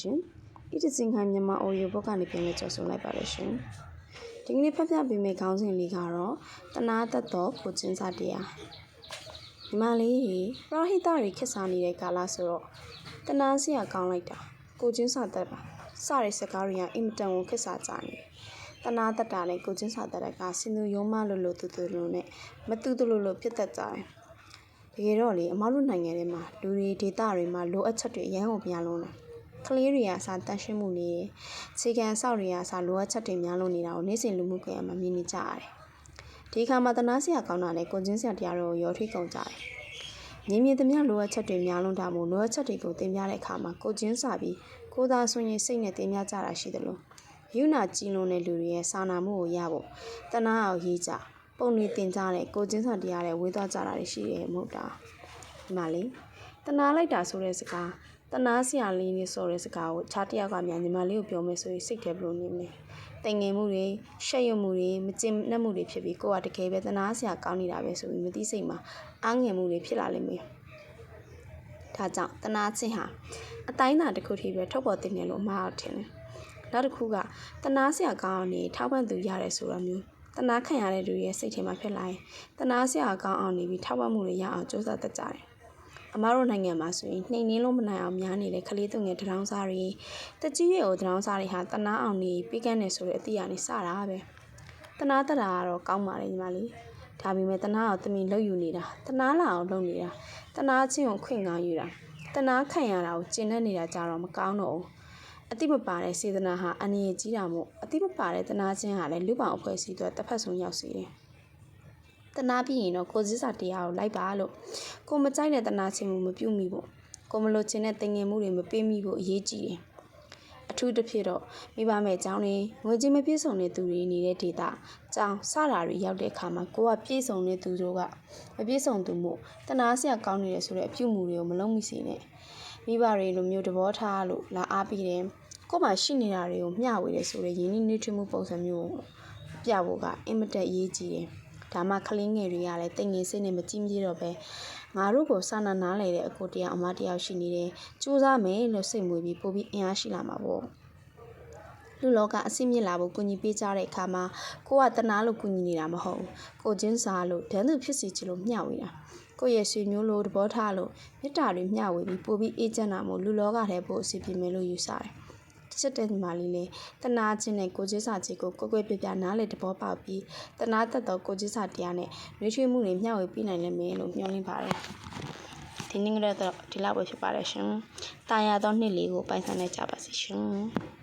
ရှင်။ဤတစင်ခိုင်မြန်မာအော်ဒီယိုဘုတ်ကနေပြန်လည်ကြော်ဆိုလိုက်ပါတယ်ရှင်။ဒီကနေ့ဖတ်ပြပေးမယ့်ခေါင်းစဉ်လေးကတော့တနာတတ်တော်ကိုချင်းစာတရား။ဒီမလေးကြီးပရဟိတတွေခက်စားနေတဲ့ကာလဆိုတော့တနာစရာကောင်းလိုက်တာကိုချင်းစာတတ်ပါစတဲ့စကားတွေကအင်မတန်ကိုခက်စားကြနေ။တနာတတ်တာနဲ့ကိုချင်းစာတတ်တာကစင်သူရုံးမလို့လို့တူတူလို့နဲ့မတူတူလို့လို့ဖြစ်တတ်ကြတယ်။တကယ်တော့လေအမတို့နိုင်ငံထဲမှာလူတွေဒေသတွေမှာလိုအပ်ချက်တွေအများကြီးများလုံးတယ်။ ကလေးတွေကအစားတန်ရှင်းမှုနေတယ်။ခြေကန်ဆောက်တွေကအစားလိုအပ်ချက်တွေများလုံးနေတာကိုနေ့စဉ်လူမှုကွန်ရက်မှာမြင်နေကြရတယ်။ဒီအခါမှာတနာစရာကောင်းတာနဲ့ကိုချင်းစရာတရားတို့ကိုရောထိကုန်ကြတယ်။မြင်မြင်သမျှလိုအပ်ချက်တွေများလုံးတာမို့လိုအပ်ချက်တွေကိုတင်ပြတဲ့အခါမှာကိုချင်းစာပြီးကိုသာဆွရင်စိတ်နဲ့တင်ပြကြတာရှိတယ်လို့ယူနာကြည်လုံးတဲ့လူတွေရဲ့စာနာမှုကိုရဖို့တနာအောင်ရေးကြပုံတွေတင်ကြတဲ့ကိုချင်းစာတရားတွေဝေးသွားကြတာရှိတယ်မဟုတ်တာဒီမှာလေတနာလိုက်တာဆိုတဲ့စကား တနာစရာလေးနေဆိုတဲ့စကားကိုခြားတယောက်ကမြန်ညီမလေးကိုပြောမယ်ဆိုရင်စိတ်ထဲဘလို့နေမလဲတိမ်ငယ်မှုတွေရှက်ရွံ့မှုတွေမကျင်နှက်မှုတွေဖြစ်ပြီးကိုကတကယ်ပဲတနာစရာကောင်းနေတာပဲဆိုပြီးမသိစိတ်မှာအားငယ်မှုတွေဖြစ်လာလိမ့်မယ်ဒါကြောင့်တနာချင်းဟာအတိုင်းအတာတစ်ခုထိပဲထုတ်ပေါ်တင်တယ်လို့မဟုတ်ထင်တယ်နောက်တစ်ခုကတနာစရာကောင်းအောင်နေထောက်ပံ့သူရတယ်ဆိုတော့မျိုးတနာခံရတဲ့လူရဲ့စိတ်ထဲမှာဖြစ်လာရင်တနာစရာကောင်းအောင်နေပြီးထောက်ပံ့မှုတွေရအောင်စူးစမ်းတတ်ကြတယ် အမားတို့နိုင်ငံမှာဆိုရင်နှိမ်နှင်းလို့မနိုင်အောင်များနေတဲ့ကလေးသူငယ်တရောင်းစားတွေတကြီးရဲ့ကိုတရောင်းစားတွေဟာတနာအောင်နေပြီးကန်းနေဆိုတဲ့အသည့်အရနေစတာပဲတနာတတာကတော့ကောင်းပါလေညီမလေးဒါပေမဲ့တနာအောင်တမီလှုပ်ယူနေတာတနာလာအောင်လုပ်နေတာတနာချင်းကိုခွင့်ကောင်းယူတာတနာခံရတာကိုကျင့်တတ်နေတာကြတော့မကောင်းတော့ဘူးအတိမပါတဲ့စေတနာဟာအနေရကြီးတာမို့အတိမပါတဲ့တနာချင်းဟာလည်းလူပောင်အဖွဲ့အစည်းတွေတစ်ဖက်ဆုံးရောက်စေတယ် တနာပြီးရင်တော့ကိုစည်းစာတရားကိုလိုက်ပါလို့ကိုမကြိုက်တဲ့တနာချင်းမှုမပြုတ်မိဖို့ကိုမလိုချင်တဲ့တင်ငယ်မှုတွေမပေးမိဖို့အရေးကြီးတယ်အထူးတစ်ဖြစ်တော့မိဘမဲ့အကြောင်းတွေငွေကြေးမပြည့်စုံတဲ့သူတွေနေတဲ့ဒေတာကြောင်းစတာတွေရောက်တဲ့အခါမှာကိုကပြည့်စုံတဲ့သူတို့ကမပြည့်စုံသူမို့တနာစရာကောင်းနေတယ်ဆိုတဲ့အပြုမှုတွေကိုမလုံးမိစေနဲ့မိဘတွေလိုမျိုးသဘောထားလို့လာအားပေးတယ်ကို့မှာရှိနေတာတွေကိုမျှဝေတယ်ဆိုတဲ့ယဉ်ကျေးနှွေးထွေးမှုပုံစံမျိုးကိုပြဖို့ကအင်မတက်ရေးကြီးတယ် ဒါမှကလင်းငယ်တွေကလည်းတိမ်ငယ်စိတ်နဲ့မကြည့်မြတော့ပဲငါတို့ကိုစာနာနားလေတဲ့အကိုတရားအမတရားရှိနေတယ်စူးစမ်းမယ်လို့စိတ်မွေပြီးပို့ပြီးအင်အားရှိလာမှာပေါ့လူလောကအဆင့်မြင့်လာဖို့ကူညီပေးကြတဲ့အခါမှာကိုကတနာလို့ကူညီနေတာမဟုတ်ဘူးကိုချင်းစားလို့ဒန်းသူဖြစ်စီချလို့မျှဝေတာကိုရဲ့ဆွေမျိုးလို့သဘောထားလို့မေတ္တာတွေမျှဝေပြီးပို့ပြီးအေးချမ်းတာမို့လူလောကထဲပို့အစီပြင်မယ်လို့ယူဆတယ် ချစ်တဲ့ညီမလေးလေးတနာချင်းနဲ့ကိုကြီးစာကြီးကိုကိုကွယ်ပြပြနားလေတဘောပေါက်ပြီးတနာသက်တော်ကိုကြီးစာတရားနဲ့နှွေးထွေးမှုတွေမျှဝေပြီးနိုင်လိမ့်မယ်လို့မျှော်လင့်ပါတယ်ဒီနေ့ကတော့ဒီလောက်ပဲဖြစ်ပါတယ်ရှင်။တာယာသောနှစ်လေးကိုပိုင်ဆိုင်နိုင်ကြပါစေရှင်။